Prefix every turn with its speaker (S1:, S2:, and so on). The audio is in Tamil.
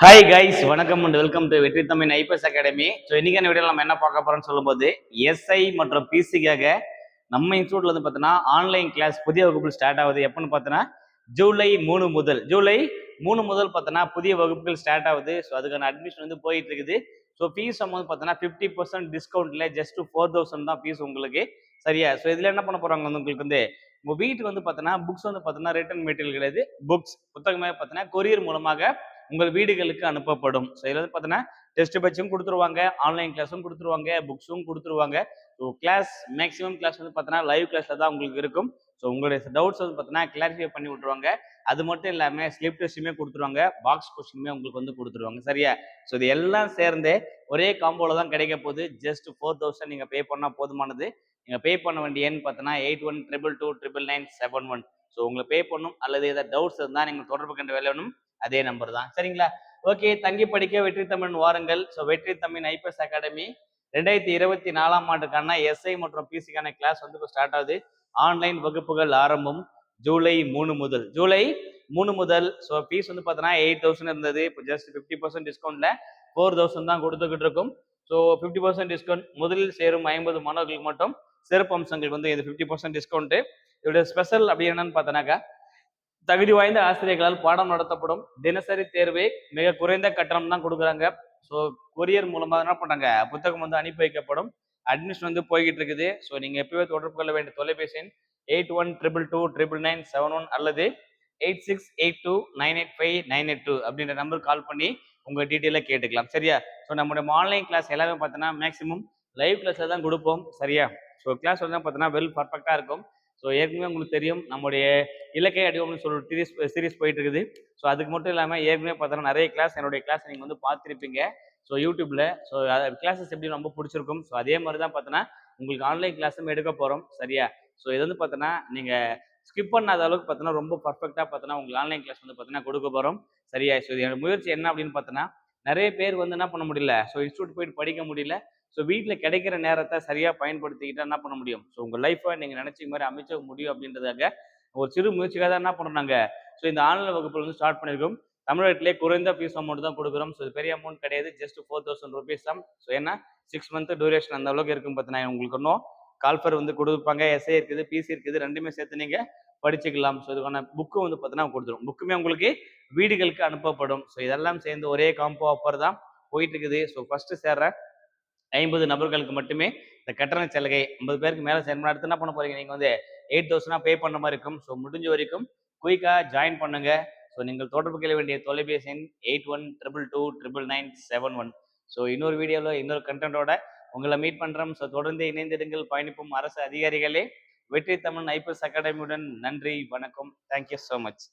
S1: ஹாய் கைஸ் வணக்கம் and welcome to Vetri Tamil IPS academy so இன்னைக்கான வீடியோ நம்ம என்ன பார்க்க போறோம்னு சொல்லும்போது எஸ்ஐ மற்றும் பிசிக்காக நம்ம இன்ஸ்டியூட்ல வந்து பார்த்தீங்கன்னா ஆன்லைன் கிளாஸ் புதிய வகுப்புகள் ஸ்டார்ட் ஆகுது. எப்போன்னு பார்த்தோன்னா ஜூலை மூணு முதல். ஜூலை மூணு முதல் பார்த்தோன்னா புதிய வகுப்புகள் ஸ்டார்ட் ஆகுது. ஸோ அதுக்கான அட்மிஷன் வந்து போயிட்டு இருக்குது. ஸோ ஃபீஸ் வந்து பார்த்தோன்னா ஃபிஃப்டி பர்சன்ட் டிஸ்கவுண்ட்டில் ஜஸ்ட் ஃபோர் தௌசண்ட் தான் ஃபீஸ் உங்களுக்கு சரியா? ஸோ இதில் என்ன பண்ண போகிறாங்க வந்து உங்களுக்கு வந்து உங்கள் வீட்டுக்கு வந்து பார்த்தோன்னா புக்ஸ் வந்து பார்த்தோன்னா ரிட்டன் மெட்டீரியல் கிடையாது. புக்ஸ் புத்தகமே பார்த்தோன்னா கொரியர் மூலமாக உங்கள் வீடுகளுக்கு அனுப்பப்படும். ஸோ இதில் வந்து பார்த்தீங்கன்னா டெஸ்ட் பேச்சும் கொடுத்துருவாங்க ஆன்லைன் கிளாஸும் கொடுத்துருவாங்க புக்ஸும் கொடுத்துருவாங்க. ஸோ கிளாஸ் மேக்ஸிமம் கிளாஸ் வந்து பார்த்தீங்கன்னா லைவ் கிளாஸில் தான் உங்களுக்கு இருக்கும். ஸோ உங்களுடைய டவுட்ஸ் வந்து பார்த்தீங்கன்னா கிளாரிஃபை பண்ணி விட்ருவாங்க அது மட்டும் இல்லாமல் ஸ்லிப் டெஸ்ட்டுமே கொடுத்துருவாங்க. பாக்ஸ் கொஸ்டினுமே உங்களுக்கு வந்து கொடுத்துருவாங்க. சரியா? ஸோ இது எல்லாம் சேர்ந்தே ஒரே காம்போல தான் கிடைக்க போகுது. ஜஸ்ட் ஃபோர் தௌசண்ட் நீங்கள் பே பண்ணால் போதுமானது. நீங்கள் பே பண்ண வேண்டிய எண் பார்த்தீங்கன்னா eight one triple two triple nine seven one so உங்களை பே பண்ணும். அல்லது ஏதாவது டவுட்ஸ் இருந்தால் நீங்கள் தொடர்பு கண்டு வேலையணும் அதே நம்பர் தான். சரிங்களா? ஓகே தங்கி படிக்க வெற்றி தமிழ் வாருங்கள். ஸோ வெற்றி தமிழ் ஐபிஎஸ் அகாடமி ரெண்டாயிரத்தி இருபத்தி நாலாம் ஆண்டுக்கான எஸ்ஐ மற்றும் பிசிக்கான கிளாஸ் வந்து இப்போ ஸ்டார்ட் ஆகுது. ஆன்லைன் வகுப்புகள் ஆரம்பம் ஜூலை மூணு முதல். ஜூலை மூணு முதல். ஸோ ஃபீஸ் வந்து பார்த்தோன்னா எயிட் தௌசண்ட் இருந்தது. இப்போ ஜஸ்ட் ஃபிஃப்டி பர்சன்ட் டிஸ்கவுண்ட்ல ஃபோர் தௌசண்ட் தான் கொடுத்துக்கிட்டு இருக்கும். ஸோ ஃபிஃப்டி பர்சன்ட் டிஸ்கவுண்ட் முதலில் சேரும் ஐம்பது மாணவர்களுக்கு மட்டும். சிறப்பு அம்சங்கள் வந்து இது ஃபிஃப்டி பர்சன்ட் டிஸ்கவுண்ட் இதோட ஸ்பெஷல் அப்படி என்னன்னு பார்த்தோன்னாக்கா தகுதி வாய்ந்த ஆசிரியர்களால் பாடம் நடத்தப்படும். தினசரி தேர்வை மிக குறைந்த கட்டணம் தான் கொடுக்குறாங்க. ஸோ கொரியர் மூலமாக என்ன பண்ணுறாங்க புத்தகம் வந்து அனுப்பி வைக்கப்படும். அட்மிஷன் வந்து போய்கிட்டு இருக்குது ஸோ நீங்கள் எப்பவே தொடர்பு கொள்ள வேண்டிய தொலைபேசி எண் eight one triple two triple nine seven one அல்லது eight six eight two nine eight five nine eight two அப்படின்ற நம்பர் கால் பண்ணி உங்கள் டீட்டெயிலாக கேட்டுக்கலாம். சரியா? ஸோ நம்மளுடைய ஆன்லைன் கிளாஸ் எல்லாமே பார்த்தோன்னா மேக்ஸிமம் லைவ் கிளாஸில் தான் கொடுப்போம். சரியா? ஸோ கிளாஸ் வந்து பார்த்தோன்னா வெல் பர்ஃபெக்டாக இருக்கும். ஸோ ஏற்கனவே உங்களுக்கு தெரியும் நம்முடைய இலக்கை அடிவம்னு சொல்ற சீரீஸ் சீரீஸ் போயிட்டு இருக்குது ஸோ அதுக்கு மட்டும் இல்லாமல் ஏற்கனவே பார்த்தோன்னா நிறைய கிளாஸ் என்னுடைய கிளாஸ் நீங்கள் வந்து பார்த்துருப்பீங்க. ஸோ யூடியூப்பில் ஸோ கிளாஸஸ் எப்படி ரொம்ப பிடிச்சிருக்கும்? ஸோ அதே மாதிரி தான் பார்த்தோன்னா உங்களுக்கு ஆன்லைன் கிளாஸும் எடுக்க போகிறோம் சரியா? ஸோ இது வந்து பார்த்தோன்னா நீங்கள் ஸ்கிப் பண்ணாத அளவுக்கு பார்த்தோன்னா ரொம்ப பர்ஃபெக்டாக பார்த்தோன்னா உங்களுக்கு ஆன்லைன் கிளாஸ் வந்து பார்த்தோன்னா கொடுக்க போகிறோம் சரியா? ஸோ என்னோட முயற்சி என்ன அப்படின்னு பார்த்தோன்னா நிறைய பேர் வந்து என்ன பண்ண முடியல? ஸோ இன்ஸ்டியூட் போயிட்டு படிக்க முடியல. ஸோ வீட்டில் கிடைக்கிற நேரத்தை சரியாக பயன்படுத்திக்கிட்டால் என்ன பண்ண முடியும்? ஸோ உங்கள் லைஃப்பை நீங்கள் நினச்ச மாதிரி அமைச்ச முடியும் அப்படின்றதாக ஒரு சிறு முயற்சிக்காக தான் என்ன பண்ணுறாங்க ஸோ இந்த ஆன்லைன் வகுப்பில் வந்து ஸ்டார்ட் பண்ணியிருக்கோம். தமிழ்நாட்டிலே குறைந்த ஃபீஸ் அமௌண்ட் தான் கொடுக்குறோம். ஸோ பெரிய அமௌண்ட் கிடையாது. ஜஸ்ட் ஃபோர் தௌசண்ட் ருபீஸ் தான் ஸோ ஏன்னா சிக்ஸ் மந்த் டூரேஷன் அந்த அளவுக்கு இருக்கும் பார்த்தீங்கன்னா உங்களுக்கு இன்னும் கால்ஃபர் வந்து கொடுப்பாங்க. எஸ்ஏ இருக்குது பிசி இருக்குது ரெண்டுமே சேர்த்து நீங்கள் படிச்சுக்கலாம். ஸோ இதுக்கான புக்கு வந்து பார்த்தீங்கன்னா கொடுத்துரும். புக்குமே உங்களுக்கு வீடுகளுக்கு அனுப்பப்படும். ஸோ இதெல்லாம் சேர்ந்து ஒரே காம்போ ஆஃபர் தான் போயிட்டு இருக்குது ஸோ ஃபர்ஸ்ட் சேர்ற ஐம்பது நபர்களுக்கு மட்டுமே இந்த கட்டண சலுகை ஐம்பது பேருக்கு மேலே சேர்ந்து அடுத்து என்ன பண்ண போறீங்க? நீங்கள் வந்து எயிட் தௌசண்டாக பே பண்ண மாதிரி இருக்கும். ஸோ முடிஞ்ச வரைக்கும் குயிக்காக ஜாயின் பண்ணுங்கள் ஸோ நீங்கள் தொடர்பு கொள்ள வேண்டிய தொலைபேசி எண் eight one triple two triple nine seven one so இன்னொரு வீடியோவில் இன்னொரு கண்டென்ட்டோட உங்களை மீட் பண்ணுறோம் ஸோ தொடர்ந்து இணைந்திடுங்கள் பயணிப்பும் அரசு அதிகாரிகளே. வெற்றி தமிழ் ஐபிஎஸ் அகாடமியுடன் நன்றி வணக்கம். Thank you so much